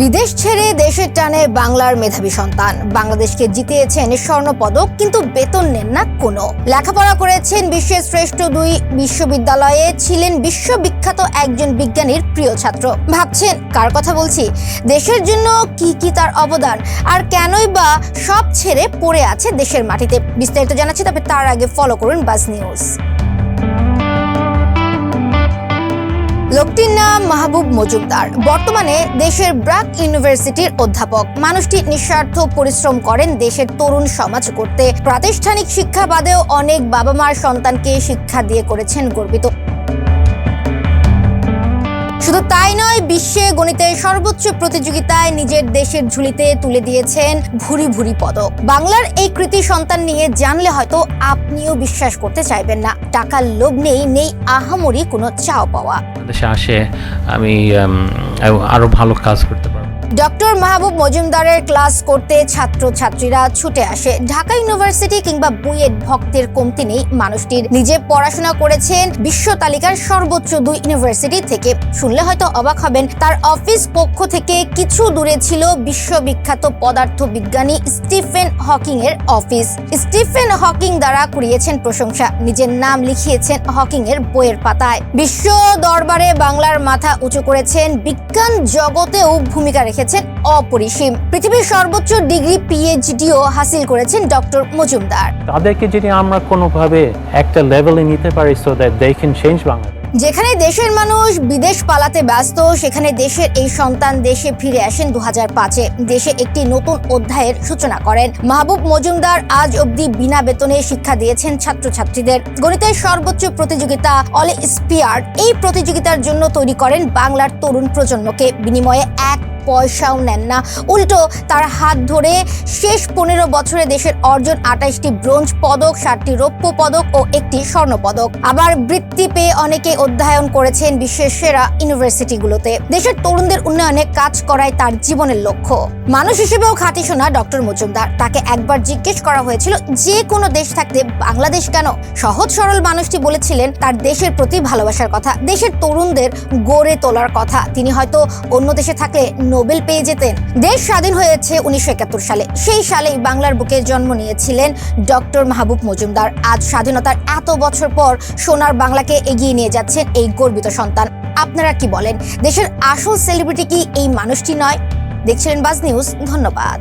বিদেশ ছেড়ে দেশের টানে বাংলার মেধাবী সন্তান। বাংলাদেশকে জিতিয়েছেন স্বর্ণ পদক কিন্তু বেতন নেন না কোনো। লেখাপড়া করেছেন বিশ্বের শ্রেষ্ঠ দুই বিশ্ববিদ্যালয়ে ছিলেন বিশ্ববিখ্যাত একজন বিজ্ঞানীর প্রিয় ছাত্র। ভাবছেন, কার কথা বলছি? দেশের জন্য কি কি তার অবদান? আর কেনই বা সব ছেড়ে পড়ে আছে দেশের মাটিতে? বিস্তারিত জানাচ্ছি, তবে তার আগে ফলো করুন বাস নিউজ লোকটির নাম মাহবুব মজুমদার। বর্তমানে দেশের ব্রাক ইউনিভার্সিটির অধ্যাপক। মানুষটি নিঃস্বার্থ পরিশ্রম করেন দেশের তরুণ সমাজ করতে। প্রাতিষ্ঠানিক শিক্ষা বাদেও অনেক বাবা মার সন্তানকে শিক্ষা দিয়ে করেছেন গর্বিত। শুধু তাই নয়, বিশ্বে গণিতের সর্বোচ্চ প্রতিযোগিতায় নিজের দেশের ঝুলিতে তুলে দিয়েছেন ভুরি ভুরি পদক বাংলার এই কৃতি সন্তান নিয়ে জানলে হয়তো আপনিও বিশ্বাস করতে চাইবেন না। টাকার লোভ নেই নেই আহামরি কোনো চাও পাওয়া। দেশে আসে আমি আরও ভালো কাজ করতে পারব। ডক্টর মাহবুব মজুমদারের ক্লাস করতে ছাত্র ছাত্রীরা ছুটে আসে। ঢাকা ইউনিভার্সিটি কিংবা বুয়েট ভক্তের কমতি নেই। মানুষটির নিজে পড়াশোনা করেছেন বিশ্ব তালিকার সর্বোচ্চ দুই ইউনিভার্সিটি থেকে। শুনলে হয়তো অবাক হবেন, তার অফিস পক্ষ থেকে কিছু দূরে ছিল বিশ্ববিখ্যাত পদার্থ বিজ্ঞানী স্টিফেন হকিং এর অফিস। স্টিফেন হকিং দ্বারা কুড়িয়েছেন প্রশংসা। নিজের নাম লিখিয়েছেন হকিং এর বইয়ের পাতায়। বিশ্ব দরবারে বাংলার মাথা উঁচু করেছেন। বিজ্ঞান জগতেও ভূমিকা রেখেছেন অপরিসীম। পৃথিবীর সর্বোচ্চ ডিগ্রি পিএইচডিও হাসিল করেছেন ডক্টর মজুমদার। তাদেরকে যদি আমরা কোনোভাবে একটা লেভেলে নিতে পারি so that they can change Bangladesh যেখানে দেশের মানুষ বিদেশ পালাতে ব্যস্ত সেখানে দেশের এই সন্তান দেশে ফিরে আসেন দু হাজার পাঁচে। দেশে একটি নতুন অধ্যায়ের সূচনা করেন। মাহবুব মজুমদার আজ অবধি বিনা বেতনে শিক্ষা দিয়েছেন ছাত্রছাত্রীদের। গণিতের সর্বোচ্চ প্রতিযোগিতা অলে স্পিয়ার এই প্রতিযোগিতার জন্য তৈরি করেন বাংলার তরুণ প্রজন্মকে। বিনিময়ে এক পয়সাও নেন না। উল্টো, তার হাত ধরে শেষ পনেরো বছরে দেশের অর্জন আঠাশটি ব্রোঞ্জ পদক, সাতটি রৌপ্য পদক ও একটি স্বর্ণ পদক। আবার বৃত্তি পেয়ে অনেকে অধ্যয়ন করেছেন বিশ্বের সেরা ইউনিভার্সিটিগুলোতে। দেশের তরুণদের উন্নয়নে কাজ করাই তার জীবনের লক্ষ্য। মানুষ হিসেবেও খাঁটি শোনা ডক্টর মজুমদার। তাকে একবার জিজ্ঞেস করা হয়েছিল, যে কোনো দেশ থাকতে বাংলাদেশ কেন? সহজ সরল মানুষটি বলেছিলেন, তার দেশের প্রতি ভালোবাসার কথা, দেশের তরুণদের গড়ে তোলার কথা। তিনি হয়তো অন্য দেশে থাকলে নোবেল পেয়ে যেতেন। দেশ স্বাধীন হয়েছে উনিশশো একাত্তর সালে। সেই সালেই বাংলার বুকে জন্ম নিয়েছিলেন ডক্টর মাহবুব মজুমদার। আজ স্বাধীনতার এত বছর পর সোনার বাংলাকে এগিয়ে নিয়ে যাচ্ছেন এই গর্বিত সন্তান। আপনারা কি বলেন? দেশের আসল সেলিব্রিটি কি এই মানুষটি নয়? দেখছিলেন বাজ নিউজ, ধন্যবাদ।